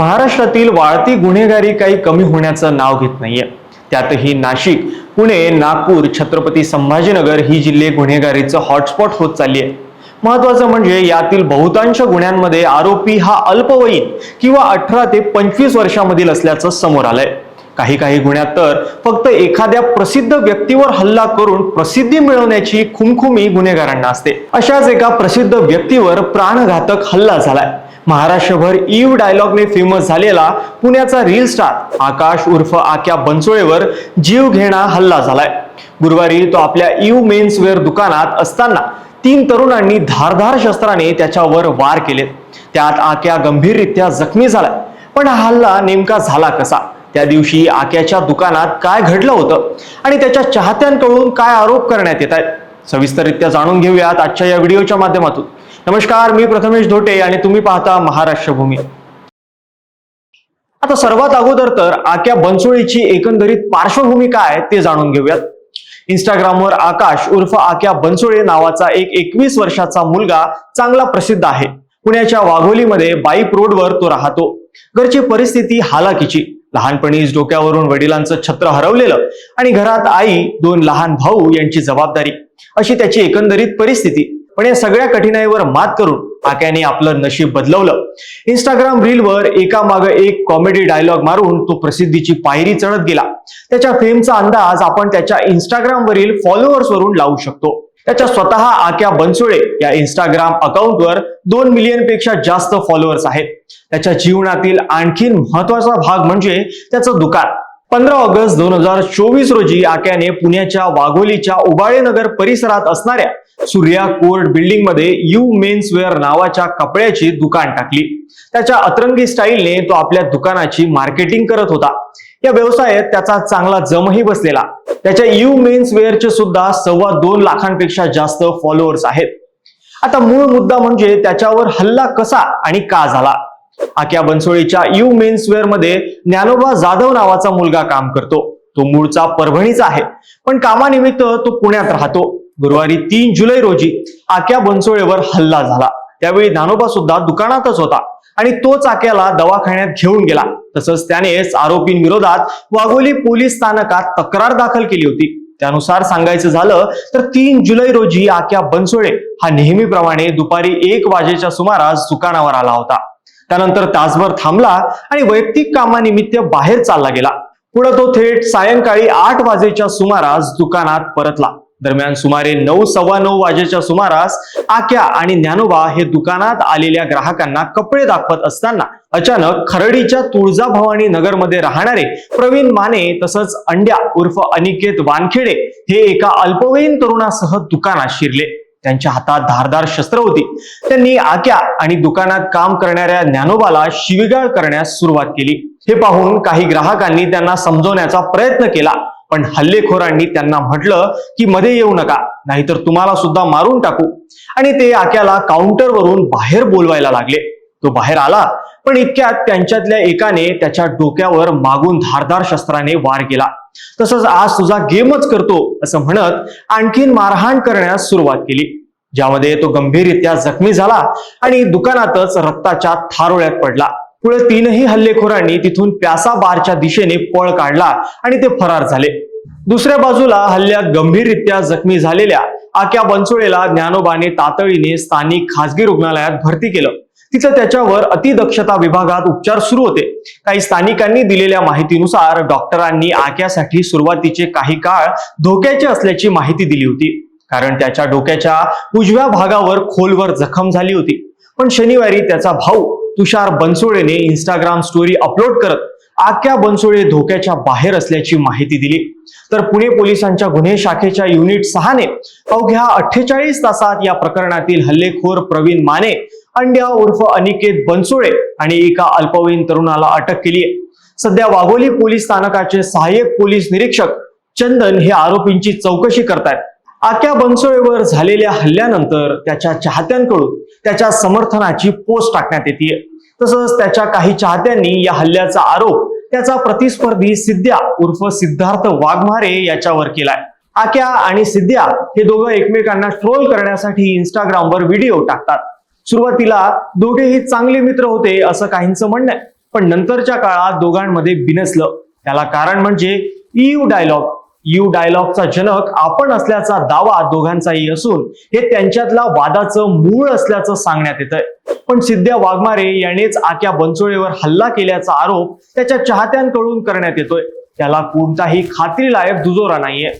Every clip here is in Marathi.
महाराष्ट्रातील वाढती गुन्हेगारी काही कमी होण्याचं नाव घेत नाहीये. त्यातही नाशिक पुणे नागपूर छत्रपती संभाजीनगर ही जिल्हे गुन्हेगारीचं हॉटस्पॉट होत चालली आहे महत्वाचं म्हणजे यातील बहुतांश गुन्ह्यांमध्ये आरोपी हा अल्पवयीन किंवा अठरा ते पंचवीस वर्षामधील असल्याचं समोर आलंय. काही काही गुन्ह्यात तर फक्त एखाद्या प्रसिद्ध व्यक्तीवर हल्ला करून प्रसिद्धी मिळवण्याची खुमखुमी गुन्हेगारांना असते. अशाच एका प्रसिद्ध व्यक्तीवर प्राणघातक हल्ला झालाय. महाराष्ट्रभर ईव डायलॉगने फेमस झालेला पुण्याचा रील स्टार आकाश उर्फ आक्या बनसोळेवर जीव घेणा हल्ला झालाय. गुरुवारी तो आपल्या ईव मेन्सवेअर दुकानात असताना तीन तरुणांनी धारधार शस्त्राने त्याच्यावर वार केले. त्यात आक्या गंभीररित्या जखमी झालाय. पण हा हल्ला नेमका झाला कसा? त्या दिवशी आक्याच्या दुकानात काय घडलं होतं? आणि त्याच्या चाहत्यांकडून काय आरोप करण्यात येत आहेत? सविस्तररित्या जाणून घेऊयात आजच्या या व्हिडिओच्या माध्यमातून. नमस्कार मी प्रथमेश धोटे आणि तुम्ही पाहता महाराष्ट्र भूमी. आता सर्वात अगोदर तर आक्या बनसोळीची एकंदरीत पार्श्वभूमी काय ते जाणून घेऊयात. इंस्टाग्रामवर आकाश उर्फ आक्या बनसोळे नावाचा एक एकवीस वर्षाचा मुलगा चांगला प्रसिद्ध आहे. पुण्याच्या वाघोलीमध्ये बाईक रोडवर तो राहतो. घरची परिस्थिती हालाकीची. लहानपणीच डोक्यावरून वडिलांचं छत्र हरवलेलं आणि घरात आई दोन लहान भाऊ यांची जबाबदारी. अशी त्याची एकंदरीत परिस्थिती. पण या सगळ्या कठीणाईवर मात करून आक्याने आपलं नशीब बदलवलं. इंस्टाग्राम रीलवर एका माग एक कॉमेडी डायलॉग मारून तो प्रसिद्धीची पायरी चढत गेला. त्याच्या फेमचा अंदाज आपण त्याच्या इंस्टाग्राम वरील फॉलोअर्स वरून लावू शकतो. त्याच्या स्वतः आक्या बनसोळे या इंस्टाग्राम अकाउंटवर दोन मिलियनपेक्षा जास्त फॉलोअर्स आहेत. त्याच्या जीवनातील आणखीन महत्त्वाचा भाग म्हणजे त्याचं दुकान. पंधरा ऑगस्ट दोन हजार चोवीस रोजी आक्याने पुण्याच्या वाघोलीच्या उबाळेनगर परिसरात असणाऱ्या सूर्या कोर्ट बिल्डिंगमध्ये यू मेन्सवेअर नावाच्या कपड्याची दुकान टाकली. त्याच्या अतरंगी स्टाईलने तो आपल्या दुकानाची मार्केटिंग करत होता. या व्यवसायात त्याचा चांगला जमही बसलेला. त्याच्या यू मेन्सवेअरचे सुद्धा सव्वा दोन लाखांपेक्षा जास्त फॉलोअर्स आहेत. आता मूळ मुद्दा म्हणजे त्याच्यावर हल्ला कसा आणि का झाला? आक्या बनसोळीच्या यू मेन्सवेअरमध्ये ज्ञानोबा जाधव नावाचा मुलगा काम करतो. तो मूळचा परभणीचा आहे. पण कामानिमित्त तो पुण्यात राहतो. गुरुवारी तीन जुलै रोजी आक्या बनसोळेवर हल्ला झाला. त्यावेळी ज्ञानोबा सुद्धा दुकानातच होता आणि तोच आक्याला दवाखान्यात घेऊन गेला. तसंच त्यानेच आरोपींविरोधात वाघोली पोलीस स्थानकात तक्रार दाखल केली होती. त्यानुसार सांगायचं झालं तर तीन जुलै रोजी आक्या बनसोळे हा नेहमीप्रमाणे दुपारी एक वाजेच्या सुमारास दुकानावर आला होता. त्यानंतर तासभर थांबला आणि वैयक्तिक कामानिमित्त बाहेर चालला गेला. पुढे तो थेट सायंकाळी आठ वाजेच्या सुमारास दुकानात परतला. दरम्यान सुमारे नऊ सव्वा नऊ वाजेच्या सुमारास आक्या आणि ज्ञानोबा हे दुकानात आलेल्या ग्राहकांना कपडे दाखवत असताना अचानक खरडीच्या तुळजाभवानी नगरमध्ये राहणारे प्रवीण माने तसंच अंड्या उर्फ अनिकेत वानखेडे हे एका अल्पवयीन तरुणासह दुकानात शिरले. त्यांच्या हातात धारदार शस्त्र होती. त्यांनी आक्या आणि दुकानात काम करणाऱ्या ज्ञानोबाला शिवीगाळ करण्यास सुरुवात केली. हे पाहून काही ग्राहकांनी त्यांना समजवण्याचा प्रयत्न केला. पण हल्लेखोरांनी त्यांना म्हटलं की मध्ये येऊ नका नाहीतर तुम्हाला सुद्धा मारून टाकू. आणि ते आक्याला काउंटरवरून बाहेर बोलवायला लागले. तो बाहेर आला पण इतक्यात त्यांच्यातल्या एकाने त्याच्या डोक्यावर मागून धारदार शस्त्राने वार केला. तसंच आज तुझा गेमच करतो असं म्हणत आणखीन मारहाण करण्यास सुरुवात केली. ज्यामध्ये तो गंभीररित्या जखमी झाला आणि दुकानातच रक्ताच्या थारोळ्यात पडला. पुढे तीनही हल्लेखोरांनी तिथून प्यासा बारच्या दिशेने पळ काढला आणि ते फरार झाले. दुसऱ्या बाजूला हल्ल्यात गंभीररित्या जखमी झालेल्या आक्या बनसोळेला ज्ञानोबाने तातडीने स्थानिक खासगी रुग्णालयात भरती केलं. तिथं त्याच्यावर अतिदक्षता विभागात उपचार सुरू होते. काही स्थानिकांनी दिलेल्या माहितीनुसार डॉक्टरांनी आक्यासाठी सुरुवातीचे काही काळ धोक्याचे असल्याची माहिती दिली होती. कारण त्याच्या डोक्याच्या उजव्या भागावर खोलवर जखम झाली होती. पण शनिवारी त्याचा भाऊ तुषार बनसोळेने इंस्टाग्राम स्टोरी अपलोड करत आख्या बनसोळे धोक्याच्या बाहेर असल्याची माहिती दिली. तर पुणे पोलिसांच्या गुन्हे शाखेच्या युनिट सहाने अवघ्या अठ्ठेचाळीस तासात या प्रकरणातील हल्लेखोर प्रवीण माने अंड्या उर्फ अनिकेत बनसोळे आणि एका अल्पवयीन तरुणाला अटक केली आहे सध्या वाघोली पोलीस स्थानकाचे सहाय्यक पोलीस निरीक्षक चंदन हे आरोपींची चौकशी करतायत. आक्या बनसोळेवर झालेल्या हल्ल्यानंतर त्याच्या चाहत्यांकडून त्याच्या समर्थनाची पोस्ट टाकण्यात येते. तसंच त्याच्या काही चाहत्यांनी या हल्ल्याचा आरोप त्याचा प्रतिस्पर्धी सिद्ध्या उर्फ सिद्धार्थ वाघमारे याच्यावर केलाय. आक्या आणि सिद्ध्या हे दोघं एकमेकांना ट्रोल करण्यासाठी इंस्टाग्रामवर व्हिडिओ टाकतात. सुरुवातीला दोघेही चांगले मित्र होते असं काहींचं म्हणणं आहे. पण नंतरच्या काळात दोघांमध्ये बिनसलं. त्याला कारण म्हणजे ईव डायलॉग. यू डायलॉगचा जनक आपण असल्याचा दावा दोघांचाही असून हे त्यांच्यातला वादाचं मूळ असल्याचं सांगण्यात येत पण सिद्ध्या वाघमारे यानेच आक्या बनसोळेवर हल्ला केल्याचा आरोप त्याच्या चाहत्यांकडून करण्यात येतोय. त्याला कोणताही खात्रीलायक दुजोरा नाहीये.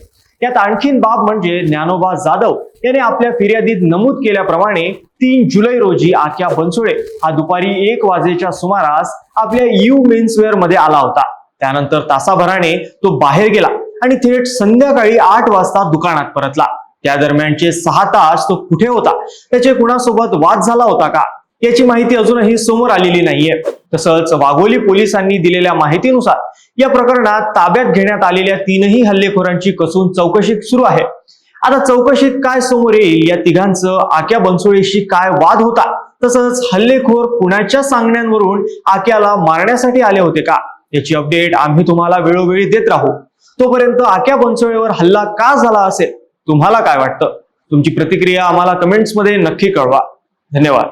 यात आणखीन बाब म्हणजे ज्ञानोबा जाधव याने आपल्या फिर्यादीत नमूद केल्याप्रमाणे तीन जुलै रोजी आक्या बनसुळे हा दुपारी एक वाजेच्या सुमारास आपल्या यू मेन्सवेअरमध्ये आला होता. त्यानंतर तासाभराने तो बाहेर गेला. आणि थेट संध्याकाळी आठ वाजता दुकानात परतला. त्या दरम्यानचे सहा तास तो कुठे होता त्याचे कुणासोबत वाद झाला होता का याची माहिती अजूनही समोर आलेली नाहीये. तसंच वाघोली पोलिसांनी दिलेल्या माहितीनुसार या प्रकरणात ताब्यात घेण्यात आलेल्या तीनही हल्लेखोरांची कसून चौकशी सुरू आहे. आता चौकशीत काय समोर येईल या तिघांचं आक्या बनसोळीशी काय वाद होता तसंच हल्लेखोर कुणाच्या सांगण्यांवरून आक्याला मारण्यासाठी आले होते का याची अपडेट आम्ही तुम्हाला वेळोवेळी देत राहू. तोपर्यंत आक्या बनसोळेवर हल्ला का झाला असेल? तुम्हाला काय वाटतं? तुमची प्रतिक्रिया आम्हाला कमेंट्समध्ये नक्की कळवा. धन्यवाद.